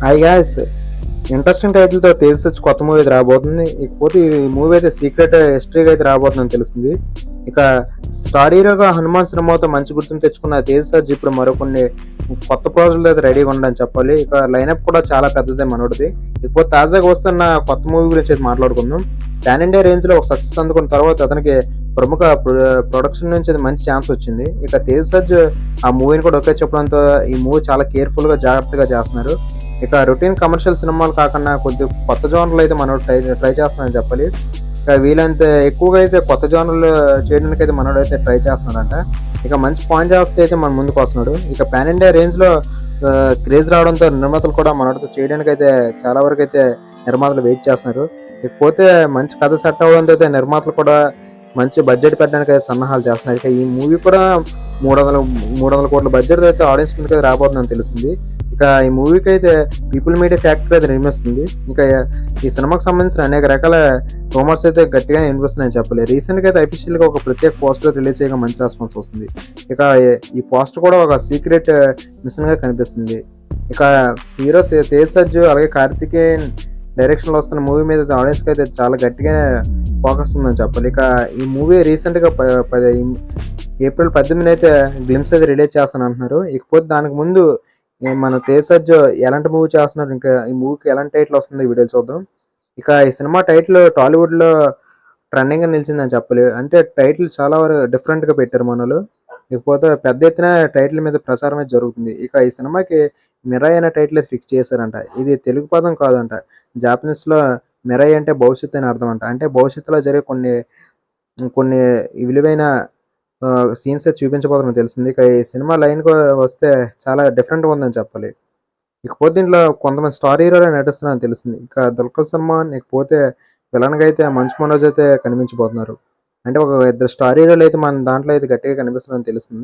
Hi gas interesting టైటిల్తో Tej such కొత్త movie అయితే రాబోతుంది. ఇకపోతే ఈ మూవీ అయితే సీక్రెట్ హిస్టరీగా అయితే రాబోతుందని తెలుస్తుంది. ఇక స్టార్ హీరోగా హనుమాన్ సినిమాతో మంచి గుర్తింపు తెచ్చుకున్న తేజ్ సజ్ ఇప్పుడు మరికొన్ని కొత్త ప్రాజెక్టులు అయితే రెడీగా ఉండని చెప్పాలి. ఇక లైనప్ కూడా చాలా పెద్దదే మనోడిది. ఇకపోతే తాజాగా వస్తున్న కొత్త మూవీ గురించి అయితే మాట్లాడుకుందాం. ప్యాన్ ఇండియా రేంజ్లో ఒక సక్సెస్ అందుకున్న తర్వాత అతనికి ప్రముఖ ప్రొడక్షన్ నుంచి అది మంచి ఛాన్స్ వచ్చింది. ఇక తేజ్ సజ్ ఆ మూవీని కూడా ఒకే చెప్పడంతో ఈ మూవీ చాలా కేర్ఫుల్గా జాగ్రత్తగా చేస్తున్నారు. ఇక రొటీన్ కమర్షియల్ సినిమాలు కాకుండా కొద్ది కొత్త జోనర్లు అయితే మనోడు ట్రై ట్రై చేస్తున్నారని చెప్పాలి. ఇక వీలంత ఎక్కువగా అయితే కొత్త జోనర్లు చేయడానికి అయితే మనోడు అయితే ట్రై చేస్తున్నాడంట. ఇక మంచి పాయింట్ ఆఫ్ అయితే మన ముందుకు వస్తున్నాడు. ఇక పాన్ ఇండియా రేంజ్లో క్రేజ్ రావడంతో నిర్మాతలు కూడా మనోడితో చేయడానికి అయితే చాలా వరకు అయితే నిర్మాతలు వెయిట్ చేస్తున్నారు. ఇకపోతే మంచి కథ సెట్ అవడంతో అయితే నిర్మాతలు కూడా మంచి బడ్జెట్ పెట్టడానికి అయితే సన్నాహాలు చేస్తున్నారు. ఇక ఈ మూవీ కూడా మూడు వందల మూడు వందల కోట్ల బడ్జెట్ అయితే ఆడియన్స్ ముందుకు అయితే రాబోతుందని తెలుస్తుంది. ఇక ఈ మూవీకి అయితే పీపుల్ మీడియా ఫ్యాక్టరీ అయితే నిర్మిస్తుంది. ఇంకా ఈ సినిమాకి సంబంధించిన అనేక రకాల రూమర్స్ అయితే గట్టిగా వినిపిస్తున్నాయని చెప్పాలి రీసెంట్గా అయితే అఫీషియల్గా ఒక ప్రత్యేక పోస్టర్ రిలీజ్ చేయగా మంచి రెస్పాన్స్ వస్తుంది. ఇక ఈ పోస్టర్ కూడా ఒక సీక్రెట్ మిషన్గా కనిపిస్తుంది. ఇక హీరో తేజ్ సజ్జు అలాగే కార్తికేయన్ డైరెక్షన్లో వస్తున్న మూవీ మీద ఆడియన్స్కి అయితే చాలా గట్టిగా ఫోకస్ ఉందని చెప్పాలి. ఇక ఈ మూవీ రీసెంట్గా ప- ఏప్రిల్ పద్దెనిమిది అయితే గ్లిమ్స్ అయితే రిలీజ్ చేస్తాను అంటున్నారు ఇకపోతే దానికి ముందు మన తేజజ్ ఎలాంటి మూవీ చేస్తున్నారు? ఇంకా ఈ మూవీకి ఎలాంటి టైటిల్ వస్తుంది ఈ వీడియో చూద్దాం. ఇక ఈ సినిమా టైటిల్ టాలీవుడ్లో ట్రెండింగ్గా ట్రెండింగ్ అని నిలిచిందని చెప్పాలి. అంటే టైటిల్ చాలా వరకు డిఫరెంట్గా పెట్టారు మనలో ఇకపోతే పెద్ద ఎత్తున టైటిల్ మీద ప్రచారం అయితే జరుగుతుంది. ఇక ఈ సినిమాకి మిరాయ్ అనే టైటిల్ ఫిక్స్ చేశారంట. ఇది తెలుగు పదం కాదంట. జాపనీస్లో మిరై మిరాయ్ అంటే భవిష్యత్తు అని అర్థం అంట. అంటే భవిష్యత్తులో జరిగే కొన్ని కొన్ని విలువైన సీన్స్ అయితే తెలిసింది. ఇక ఈ సినిమా లైన్ వస్తే చాలా డిఫరెంట్గా ఉందని చెప్పాలి. ఇకపోతే దీంట్లో కొంతమంది స్టార్ హీరోలే నటిస్తున్నారని తెలిసింది. ఇక దుల్కర్ సల్మాన్ ఇకపోతే విలన్గా అయితే మంచు మనోజ్ అయితే కనిపించబోతున్నారు. అంటే ఒక ఇద్దరు స్టార్ హీరోలు అయితే మన దాంట్లో అయితే గట్టిగా కనిపిస్తున్నారని తెలుస్తుంది